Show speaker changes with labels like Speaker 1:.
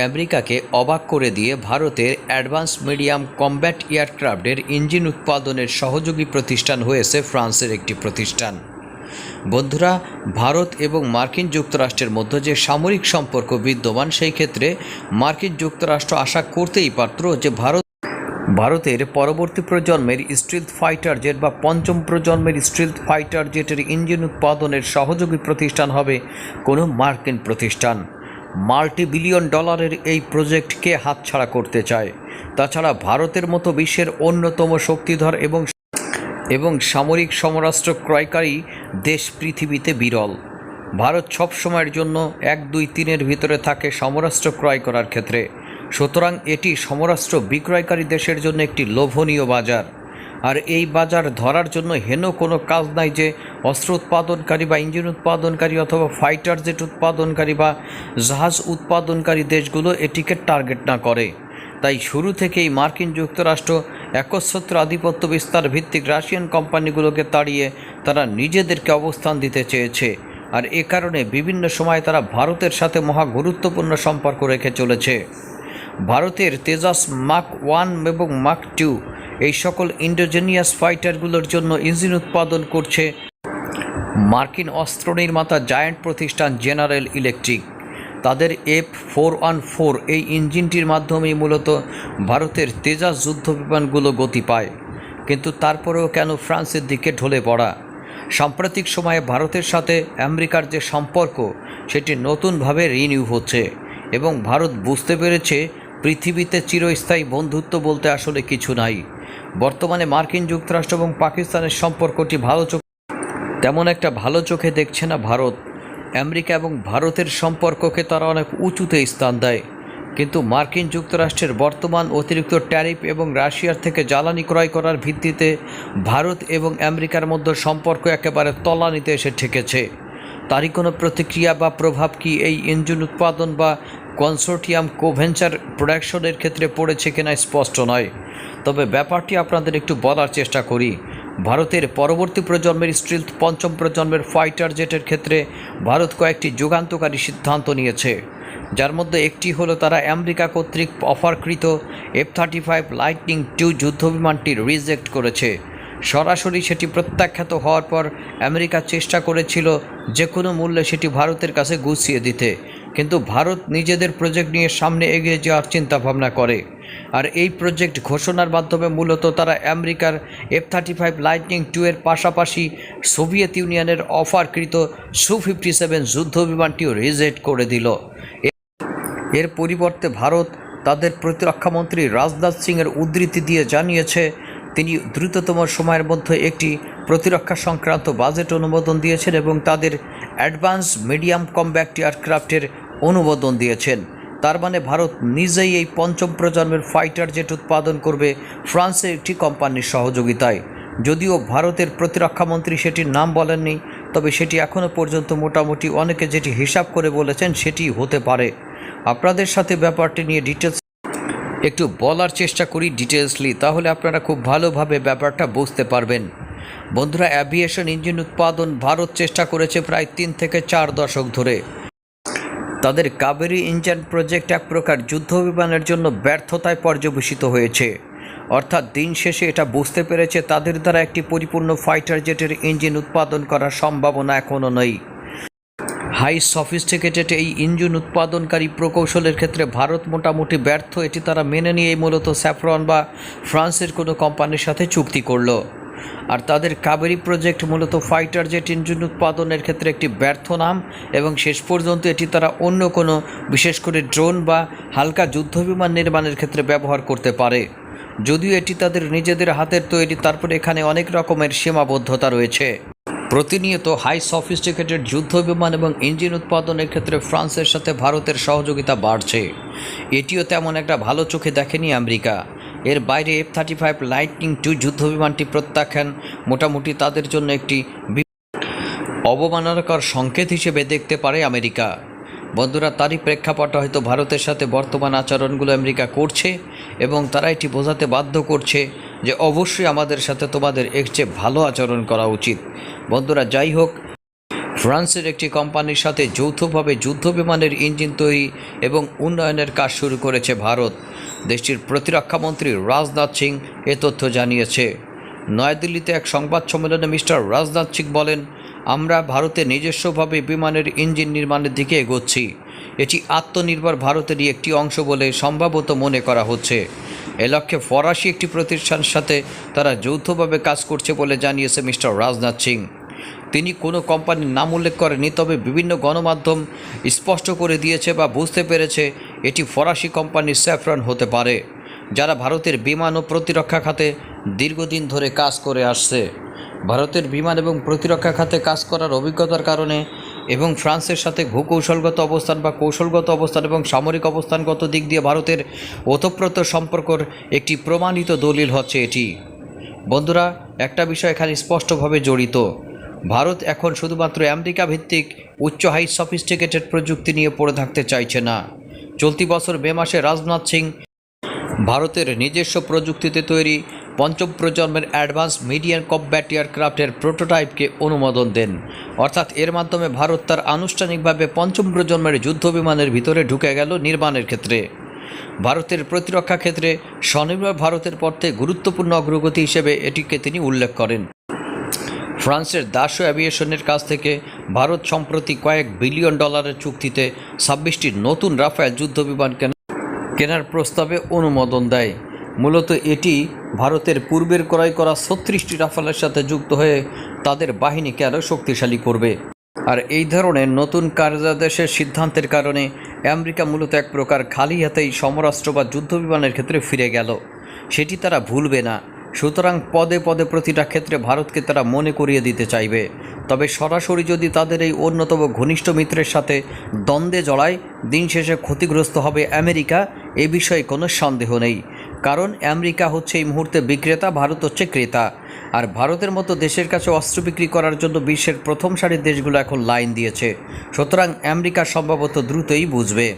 Speaker 1: আমেরিকাকে অবাক করে দিয়ে ভারতের অ্যাডভান্স মিডিয়াম কমব্যাট এয়ারক্রাফটের ইঞ্জিন উৎপাদনের সহযোগী প্রতিষ্ঠান হয়েছে ফ্রান্সের একটি প্রতিষ্ঠান। বন্ধুরা, ভারত এবং মার্কিন যুক্তরাষ্ট্রের মধ্যে যে সামরিক সম্পর্ক বিদ্যমান, সেই ক্ষেত্রে মার্কিন যুক্তরাষ্ট্র আশা করতেই পারত যে ভারত ভারতের পরবর্তী প্রজন্মের স্ট্রিলথ ফাইটার জেট বা পঞ্চম প্রজন্মের স্ট্রিলথ ফাইটার জেটের ইঞ্জিন উৎপাদনের সহযোগী প্রতিষ্ঠান হবে কোনো মার্কিন প্রতিষ্ঠান। মাল্টি বিলিয়ন ডলারের এই প্রজেক্টকে হাতছাড়া করতে চায়। তাছাড়া ভারতের মতো বিশ্বের অন্যতম শক্তিধর এবং এবং সামরিক সমরাষ্ট্র ক্রয়কারী দেশ পৃথিবীতে বিরল। ভারত সব সময়ের জন্য এক দুই তিনের ভিতরে থাকে সমরাষ্ট্র ক্রয় করার ক্ষেত্রে। সুতরাং এটি সমরাষ্ট্র বিক্রয়কারী দেশের জন্য একটি লোভনীয় বাজার। আর এই বাজার ধরার জন্য হেন কোনো কাজ নাই যে অস্ত্র উৎপাদনকারী বা ইঞ্জিন উৎপাদনকারী অথবা ফাইটার জেট উৎপাদনকারী বা জাহাজ উৎপাদনকারী দেশগুলো এটিকে টার্গেট না করে। তাই শুরু থেকেই মার্কিন যুক্তরাষ্ট্র একচ্ছত্র আধিপত্য বিস্তার ভিত্তিক রাশিয়ান কোম্পানিগুলোকে তাড়িয়ে তারা নিজেদেরকে অবস্থান দিতে চেয়েছে। আর এ কারণে বিভিন্ন সময় তারা ভারতের সাথে মহা গুরুত্বপূর্ণ সম্পর্ক রেখে চলেছে। ভারতের তেজাস মাক ওয়ান এবং মাক টু এই সকল ইন্ডোজেনিয়াস ফাইটারগুলোর জন্য ইঞ্জিন উৎপাদন করছে মার্কিন অস্ত্র নির্মাতা জায়ান্ট প্রতিষ্ঠান জেনারেল ইলেকট্রিক। তাদের এফ ফোর ওয়ান ফোর এই ইঞ্জিনটির মাধ্যমেই মূলত ভারতের তেজাস যুদ্ধ বিমানগুলো গতি পায়। কিন্তু তারপরেও কেন ফ্রান্সের দিকে ঢলে পড়া? সাম্প্রতিক সময়ে ভারতের সাথে আমেরিকার যে সম্পর্ক, সেটি নতুনভাবে রিনিউ হচ্ছে এবং ভারত বুঝতে পেরেছে পৃথিবীতে চিরস্থায়ী বন্ধুত্ব বলতে আসলে কিছু নাই। বর্তমানে মার্কিন যুক্তরাষ্ট্র এবং পাকিস্তানের সম্পর্কটি ভালো তেমন একটা ভালো চোখে দেখছে না ভারত। আমেরিকা এবং ভারতের সম্পর্ককে তারা অনেক উঁচুতে স্থান দেয়। কিন্তু মার্কিন যুক্তরাষ্ট্রের বর্তমান অতিরিক্ত ট্যারিফ এবং রাশিয়ার থেকে জ্বালানি ক্রয় করার ভিত্তিতে ভারত এবং আমেরিকার মধ্যে সম্পর্ক একেবারে তলানিতে এসে ঠেকেছে। তারই কোনো প্রতিক্রিয়া বা প্রভাব কি এই ইঞ্জিন উৎপাদন বা কনসোর্টিয়াম কোভেঞ্চার প্রোডাকশনের ক্ষেত্রে পড়েছে কিনা স্পষ্ট নয়। তবে ব্যাপারটি আপনাদের একটু বলার চেষ্টা করি। ভারতের পরবর্তী প্রজন্মের স্ট্রিলথ পঞ্চম প্রজন্মের ফাইটার জেটের ক্ষেত্রে ভারত কয়েকটি যুগান্তকারী সিদ্ধান্ত নিয়েছে। যার মধ্যে একটি হলো তারা আমেরিকা কর্তৃক অফারকৃত F thirty five lightning two যুদ্ধবিমানটি reject করেছে। সরাসরি সেটি প্রত্যাখ্যাত হওয়ার পর আমেরিকা চেষ্টা করেছিল যে কোনো মূল্যে সেটি ভারতের কাছে গুছিয়ে দিতে। কিন্তু ভারত নিজেদের প্রজেক্ট নিয়ে সামনে এগিয়ে যাওয়ার চিন্তা ভাবনা করে। আর এই প্রজেক্ট ঘোষণার মাধ্যমে মূলত তারা আমেরিকার F thirty five lightning two এর পাশাপাশি সোভিয়েত ইউনিয়নের অফারকৃত সু ফিফটি সেভেন যুদ্ধ বিমানটিও রিজেক্ট করে দিল। এর পরিবর্তে ভারত তাদের প্রতিরক্ষামন্ত্রী রাজনাথ সিংয়ের উদ্ধৃতি দিয়ে জানিয়েছে, তিনি দ্রুততম সময়ের মধ্যে একটি প্রতিরক্ষা সংক্রান্ত বাজেট অনুমোদন দিয়েছেন এবং তাদের অ্যাডভান্স মিডিয়াম কমব্যাক্ট এয়ারক্রাফটের অনুমোদন দিয়েছেন। তার মানে ভারত নিজেই এই পঞ্চম প্রজন্মের ফাইটার জেট উৎপাদন করবে ফ্রান্সের একটি কোম্পানির সহযোগিতায়। যদিও ভারতের প্রতিরক্ষামন্ত্রী সেটির নাম বলেননি, তবে সেটি এখনও পর্যন্ত মোটামুটি অনেকে যেটি হিসাব করে বলেছেন সেটি হতে পারে। আপনাদের সাথে ব্যাপারটি নিয়ে ডিটেলস একটু বলার চেষ্টা করি ডিটেলসলি তাহলে আপনারা খুব ভালোভাবে ব্যাপারটা বুঝতে পারবেন। বন্ধুরা অ্যাভিয়েশন ইঞ্জিন উৎপাদন ভারত চেষ্টা করেছে প্রায় তিন থেকে চার দশক ধরে। তাদের কাবেরি ইঞ্জিন প্রজেক্ট এক প্রকার যুদ্ধ বিমানের জন্য ব্যর্থতায় পর্যবেসিত হয়েছে। অর্থাৎ দিন শেষে এটা বুঝতে পেরেছে তাদের দ্বারা একটি পরিপূর্ণ ফাইটার জেটের ইঞ্জিন উৎপাদন করার সম্ভাবনা এখনও নেই। হাই সফিস্টিকেটেড এই ইঞ্জিন উৎপাদনকারী প্রকৌশলের ক্ষেত্রে ভারত মোটামুটি ব্যর্থ, এটি তারা মেনে নিয়ে মূলত স্যাফরন বা ফ্রান্সের কোনো কোম্পানির সাথে চুক্তি করল। আর তাদের কাবেরি প্রজেক্ট মূলত ফাইটার জেট ইঞ্জিন উৎপাদনের ক্ষেত্রে একটি ব্যর্থ নাম এবং শেষ পর্যন্ত এটি তারা অন্য কোনো, বিশেষ করে ড্রোন বা হালকা যুদ্ধবিমান নির্মাণের ক্ষেত্রে ব্যবহার করতে পারে। যদিও এটি তাদের নিজেদের হাতের তৈরি, তারপরে এখানে অনেক রকমের সীমাবদ্ধতা রয়েছে। প্রতিনিয়ত হাই সফিস্টিকেটেড যুদ্ধ বিমান এবং ইঞ্জিন উৎপাদনের ক্ষেত্রে ফ্রান্সের সাথে ভারতের সহযোগিতা বাড়ছে। এটিও তেমন একটা ভালো চোখে দেখেনি আমেরিকা। এর বাইরে F thirty five lightning two যুদ্ধ বিমানটি প্রত্যাখ্যান, মোটামুটি তাদের জন্য একটি অবমাননাকর সংকেত হিসেবে দেখতে পারে আমেরিকা। বন্ধুরা, তারই প্রেক্ষাপটে হয়তো ভারতের সাথে বর্তমান আচরণগুলো আমেরিকা করছে এবং তারা এটি বোঝাতে বাধ্য করছে যে অবশ্যই আমাদের সাথে তোমাদের এর চেয়ে ভালো আচরণ করা উচিত। বন্ধুরা, যাই হোক, ফ্রান্সের একটি কোম্পানির সাথে যৌথভাবে যুদ্ধ বিমানের ইঞ্জিন তৈরি এবং উন্নয়নের কাজ শুরু করেছে ভারত। দেশটির প্রতিরক্ষামন্ত্রী রাজনাথ সিং এ তথ্য জানিয়েছে। নয়াদিল্লিতে এক সংবাদ সম্মেলনে মিস্টার রাজনাথ সিং বলেন, আমরা ভারতে নিজস্বভাবে বিমানের ইঞ্জিন নির্মাণের দিকে এগোচ্ছি। এটি আত্মনির্ভর ভারতেরই একটি অংশ বলে সম্ভবত মনে করা হচ্ছে। এ লক্ষ্যে ফরাসি একটি প্রতিষ্ঠানের সাথে তারা যৌথভাবে কাজ করছে বলে জানিয়েছে মিস্টার রাজনাথ সিং। তিনি কোনো কোম্পানির নাম উল্লেখ করেনি তবে বিভিন্ন গণমাধ্যম স্পষ্ট করে দিয়েছে বা বুঝতে পেরেছে এটি ফরাসি কোম্পানির স্যাফরন হতে পারে, যারা ভারতের বিমান ও প্রতিরক্ষা খাতে দীর্ঘদিন ধরে কাজ করে আসছে। ভারতের বিমান এবং প্রতিরক্ষা খাতে কাজ করার অভিজ্ঞতার কারণে এবং ফ্রান্সের সাথে ভূকৌশলগত অবস্থান বা কৌশলগত অবস্থান এবং সামরিক অবস্থানগত দিক দিয়ে ভারতের ওতপ্রোত সম্পর্কর একটি প্রমাণিত দলিল হচ্ছে এটি। বন্ধুরা, একটা বিষয় এখানে স্পষ্টভাবে জড়িত। ভারত এখন শুধুমাত্র আমেরিকা ভিত্তিক উচ্চ হাই সফিস্টিকেটেড প্রযুক্তি নিয়ে পড়ে থাকতে চাইছে না। চলতি বছর মে মাসে রাজনাথ সিং ভারতের নিজস্ব প্রযুক্তিতে তৈরি পঞ্চম প্রজন্মের অ্যাডভান্স মিডিয়ান কম্ব্যাট এয়ারক্রাফটের প্রোটোটাইপকে অনুমোদন দেন। অর্থাৎ এর মাধ্যমে ভারত তার আনুষ্ঠানিকভাবে পঞ্চম প্রজন্মের যুদ্ধ বিমানের ভিতরে ঢুকে গেল নির্মাণের ক্ষেত্রে। ভারতের প্রতিরক্ষা ক্ষেত্রে স্বনির্ভর ভারতের পথে গুরুত্বপূর্ণ অগ্রগতি হিসেবে এটিকে তিনি উল্লেখ করেন। ফ্রান্সের দাসো অ্যাভিয়েশনের কাছ থেকে ভারত সম্প্রতি কয়েক বিলিয়ন ডলারের চুক্তিতে ছাব্বিশটি নতুন রাফায়েল যুদ্ধবিমান কেনা কেনার প্রস্তাবে অনুমোদন দেয়। মূলত এটি ভারতের পূর্বের ক্রয় করা ছত্রিশটি রাফালের সাথে যুক্ত হয়ে তাদের বাহিনীকে আরও শক্তিশালী করবে। আর এই ধরনের নতুন কার্যাদেশের সিদ্ধান্তের কারণে আমেরিকা মূলত এক প্রকার খালি হাতেই সমরাষ্ট্র বা যুদ্ধবিমানের ক্ষেত্রে ফিরে গেল। সেটি তারা ভুলবে না। সুতরাং পদে পদে প্রতিটা ক্ষেত্রে ভারতকে তারা মনে করিয়ে দিতে চাইবে। তবে সরাসরি যদি তাদের এই অন্যতম ঘনিষ্ঠ মিত্রের সাথে দ্বন্দ্বে জড়ায়, দিন শেষে ক্ষতিগ্রস্ত হবে আমেরিকা, এ বিষয়ে কোনো সন্দেহ নেই। কারণ আমেরিকা হচ্ছে এই মুহূর্তে বিক্রেতা, ভারত হচ্ছে ক্রেতা। আর ভারতের মতো দেশের কাছে অস্ত্র বিক্রি করার জন্য বিশ্বের প্রথম সারির দেশগুলো এখন লাইন দিয়েছে। সুতরাং আমেরিকা সম্ভবত দ্রুতই বুঝবে।